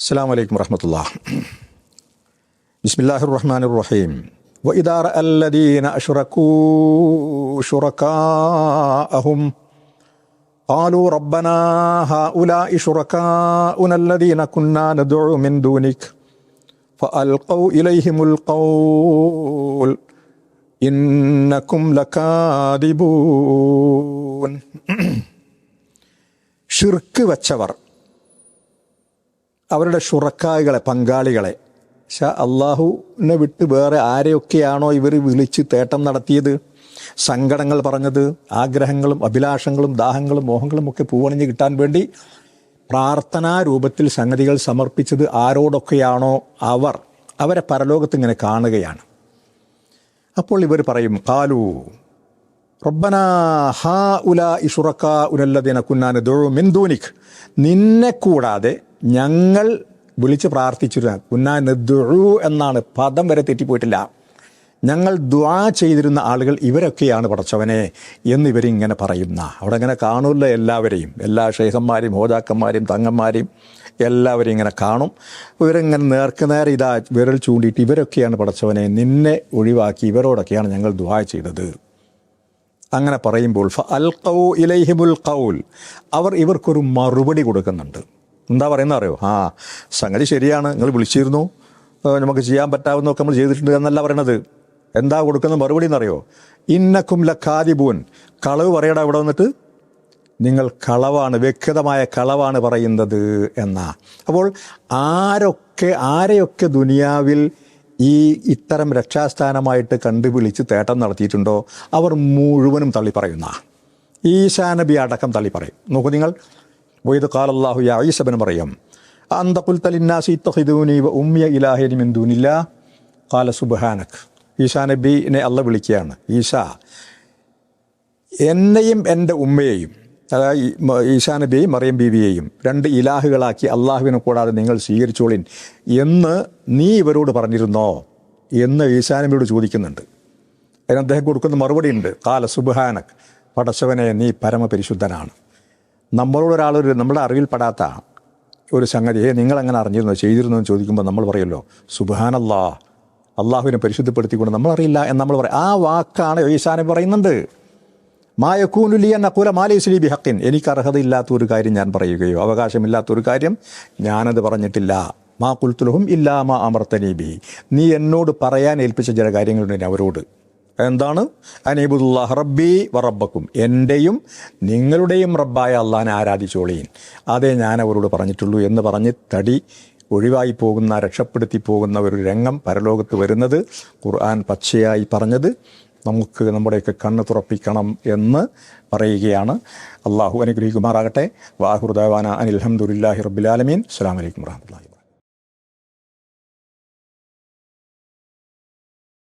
السلام عليكم ورحمة الله بسم الله الرحمن الرحيم وإذا رأى الذين أشركوا شركاءهم قالوا ربنا هؤلاء شركاؤنا الذين كنا ندعو من دونك فألقوا إليهم القول إنكم لكاذبون ഷിർക്ക് വച്ചവർ അവരുടെ ഷുറക്കായികളെ പങ്കാളികളെ. പക്ഷെ അള്ളാഹുവിനെ വിട്ട് വേറെ ആരെയൊക്കെയാണോ ഇവർ വിളിച്ച് തേട്ടം നടത്തിയത്? സങ്കടങ്ങൾ പറഞ്ഞത് ആഗ്രഹങ്ങളും അഭിലാഷങ്ങളും ദാഹങ്ങളും മോഹങ്ങളും ഒക്കെ പൂവണിഞ്ഞ് കിട്ടാൻ വേണ്ടി പ്രാർത്ഥനാ രൂപത്തിൽ സംഗതികൾ സമർപ്പിച്ചത് ആരോടൊക്കെയാണോ അവർ? അവരെ പരലോകത്ത് ഇങ്ങനെ കാണുകയാണ്. അപ്പോൾ ഇവർ പറയും കാലു റബ്ബന ഹാ ഉല ഇഷുറക്ക ഉനല്ലതിന കുന്നാൻ ദുഴു മിന്ദൂനിഖ് നിന്നെ കൂടാതെ ഞങ്ങൾ വിളിച്ച് പ്രാർത്ഥിച്ചിരുന്ന കുന്നാന് ദുഴു എന്നാണ് പദം വരെ തെറ്റിപ്പോയിട്ടില്ല. ഞങ്ങൾ ദ്വാ ചെയ്തിരുന്ന ആളുകൾ ഇവരൊക്കെയാണ് പടച്ചവനെ എന്ന് ഇവരിങ്ങനെ പറയുന്ന. അവിടെ ഇങ്ങനെ കാണൂല്ല എല്ലാവരെയും. എല്ലാ ഷെയ്ഖന്മാരെയും ഹോജാക്കന്മാരെയും തങ്ങന്മാരെയും എല്ലാവരെയും ഇങ്ങനെ കാണും. ഇവരിങ്ങനെ നേർക്ക് നേരെ ഇതാ വിരൽ ചൂണ്ടിയിട്ട് ഇവരൊക്കെയാണ് പടച്ചവനെ നിന്നെ ഒഴിവാക്കി ഇവരോടൊക്കെയാണ് ഞങ്ങൾ ദ്വാ ചെയ്തത്. അങ്ങനെ പറയുമ്പോൾ ഫ അൽ കൗ ഇലൈഹിബുൽ കൗൽ അവർ ഇവർക്കൊരു മറുപടി കൊടുക്കുന്നുണ്ട്. എന്താ പറയുന്നത് അറിയോ? ആ സംഗതി ശരിയാണ്. നിങ്ങൾ വിളിച്ചിരുന്നു. നമുക്ക് ചെയ്യാൻ പറ്റാവുന്നതൊക്കെ നമ്മൾ ചെയ്തിട്ടുണ്ട് എന്നല്ല പറയണത്. എന്താ കൊടുക്കുന്ന മറുപടി എന്നറിയോ? ഇന്നക്കും ലഖാദിബൂൻ. കളവ് പറയടാ ഇവിടെ വന്നിട്ട്. നിങ്ങൾ കളവാണ് വ്യക്തമായ കളവാണ് പറയുന്നത് എന്നാ. അപ്പോൾ ആരൊക്കെ ആരെയൊക്കെ ദുനിയാവിൽ ഈ ഇത്തരം രക്ഷാസ്ഥാനമായിട്ട് കണ്ടുപിടിച്ച് തേട്ടം നടത്തിയിട്ടുണ്ടോ? അവർ മുഴുവനും തള്ളി പറയുന്ന ഈശാനബി അടക്കം തള്ളി പറയും നോക്കൂ നിങ്ങൾ. വൈദ് കാലല്ലാഹു യായിസബന് പറയും അന്തകുൽ തലിന്നാസി തഹിദൂനി വ ഉമ്മിയ ഇലാഹിനി മിന്ദൂനില്ല കാല സുബഹാനക്. ഈശാ നബിനെ അല്ല വിളിക്കുകയാണ് ഈശാ എന്നെയും എന്റെ ഉമ്മയെയും അതായത് ഈശാ നബിയെയും മറിയം ബീവിയെയും രണ്ട് ഇലാഹുകളാക്കി അള്ളാഹുവിനെ കൂടാതെ നിങ്ങൾ സ്വീകരിച്ചോളിൻ എന്ന് നീ ഇവരോട് പറഞ്ഞിരുന്നോ എന്ന് ഈശാ നബിയോട് ചോദിക്കുന്നുണ്ട്. അതിന് അദ്ദേഹം കൊടുക്കുന്ന മറുപടി ഉണ്ട് കാല സുബഹാനക് പടച്ചവനെ നീ പരമപരിശുദ്ധനാണ്. നമ്മളോട് ഒരാളൊരു നമ്മുടെ അറിവിൽപ്പെടാത്ത ഒരു സംഗതി ഏ നിങ്ങളെങ്ങനെ അറിഞ്ഞിരുന്നോ? ചെയ്തിരുന്നു? എന്ന് ചോദിക്കുമ്പോൾ നമ്മൾ പറയുമല്ലോ സുബാനല്ലാ അള്ളാഹുവിനെ പരിശുദ്ധപ്പെടുത്തിക്കൊണ്ട് നമ്മളറിയില്ല എന്ന് നമ്മൾ പറയും. ആ വാക്കാണ് ഈശാനെ പറയുന്നുണ്ട് മായക്കൂനുലി എന്ന കുല മാലേശ്വരി ബിഹക്കിൻ എനിക്ക് അർഹതയില്ലാത്ത ഒരു കാര്യം ഞാൻ പറയുകയോ അവകാശമില്ലാത്ത ഒരു കാര്യം ഞാനത് പറഞ്ഞിട്ടില്ല. മാ കുൽത്തുലഹും ഇല്ലാ മാ അമർത്തനീ ബി നീ എന്നോട് പറയാൻ ഏൽപ്പിച്ച ചില കാര്യങ്ങളുണ്ട് അവരോട്. എന്താണ്? അനീബുല്ലാഹ് റബ്ബി വറബക്കും എന്റെയും നിങ്ങളുടെയും റബ്ബായ അള്ളാഹിനെ ആരാധിച്ചോളീൻ. അതേ ഞാൻ അവരോട് പറഞ്ഞിട്ടുള്ളൂ എന്ന് പറഞ്ഞ് തടി ഒഴിവായി പോകുന്ന രക്ഷപ്പെടുത്തി പോകുന്ന ഒരു രംഗം പരലോകത്ത് വരുന്നത് ഖുർആൻ പച്ചയായി പറഞ്ഞത് നമുക്ക് നമ്മുടെയൊക്കെ കണ്ണ് തുറപ്പിക്കണം എന്ന് പറയുകയാണ്. അള്ളാഹു അനുഗ്രഹിക്കുമാറാകട്ടെ. വാഹുർദാന അനിൽഹമുല്ലാഹി റബ്ബുലാലമീൻ അസ്സാം വലൈക്കും വാഹമത്തല്ലാ